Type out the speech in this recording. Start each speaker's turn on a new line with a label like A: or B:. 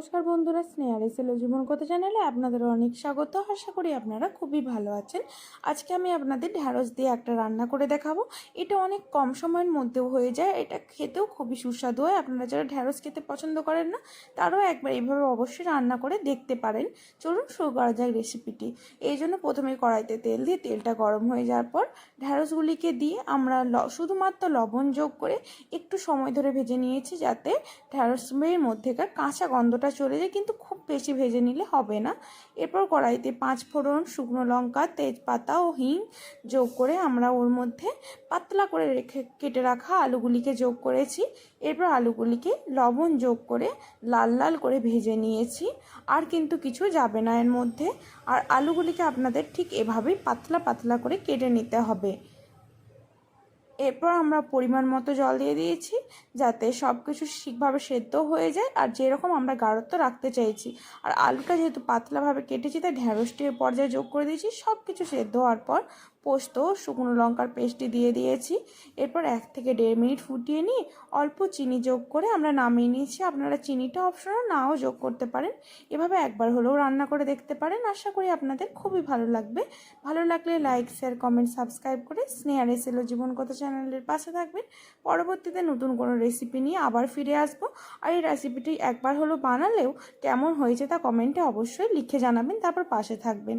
A: নমস্কার বন্ধুরা স্নেহা রেসেলো জীবন কথা চ্যানেলে আপনাদের অনেক স্বাগত। আশা করি আপনারা খুবই ভালো আছেন। আজকে আমি আপনাদের ঢ্যাঁড়স দিয়ে একটা রান্না করে দেখাবো। এটা অনেক কম সময়ের মধ্যেও হয়ে যায়। এটা খেতেও খুবই সুস্বাদু হয়। আপনারা যারা ঢ্যাঁড়স খেতে পছন্দ করেন না, তারাও একবার এইভাবে অবশ্যই রান্না করে দেখতে পারেন। চলুন শুরু করা যায় রেসিপিটি এই জন্য প্রথমে কড়াইতে তেল দিয়ে তেলটা গরম হয়ে যাওয়ার পর ঢ্যাঁড়সগুলিকে দিয়ে আমরা শুধুমাত্র লবণ যোগ করে একটু সময় ধরে ভেজে নিয়েছি যাতে ঢ্যাঁড়সের মধ্যেকার কাঁচা গন্ধটা চলে যায়, কিন্তু খুব বেশি ভেজে নিলে হবে না। এরপর কড়াইতে পাঁচ ফোড়ন, শুকনো লঙ্কা, তেজপাতা ও হিং যোগ করে আমরা ওর মধ্যে পাতলা করে রেখে কেটে রাখা আলুগুলিকে যোগ করেছি। এরপর আলুগুলিকে লবণ যোগ করে লাল লাল করে ভেজে নিয়েছি। আর কিন্তু কিছু যাবে না এর মধ্যে। আর আলুগুলিকে আপনাদের ঠিক এভাবেই পাতলা পাতলা করে কেটে নিতে হবে। এরপর আমরা পরিমাণ মতো জল দিয়ে দিয়েছি। যাতে সব কিছু ঠিকভাবে সেদ্ধ হয়ে যায় আর যেরকম আমরা গাঢ়ত্ব রাখতে চাইছি। আর আলুটা যেহেতু পাতলাভাবে কেটেছি, তাই ঢ্যাঁড়সটি পর্যায়ে যোগ করে দিয়েছি। সব কিছু সেদ্ধ হওয়ার পর পোস্ত, শুকনো লঙ্কার পেস্টটি দিয়ে দিয়েছি। এরপর এক থেকে দেড় মিনিট ফুটিয়ে নিয়ে অল্প চিনি যোগ করে আমরা নামিয়ে নিয়েছি। আপনারা চিনিটা অপশনাল নাও যোগ করতে পারেন। এভাবে একবার হলেও রান্না করে দেখতে পারেন। আশা করি আপনাদের খুবই ভালো লাগবে। ভালো লাগলে লাইক, শেয়ার, কমেন্ট, সাবস্ক্রাইব করে স্নেহা রেসেলো জীবন কথা চ্যানেলের পাশে থাকবেন। পরবর্তীতে নতুন কোনো রেসিপি নিয়ে আবার ফিরে আসব। আর এই রেসিপিটি একবার হলো বানালেও কেমন হয়েছে তা কমেন্টে অবশ্যই লিখে জানাবেন, তারপর পাশে থাকবেন।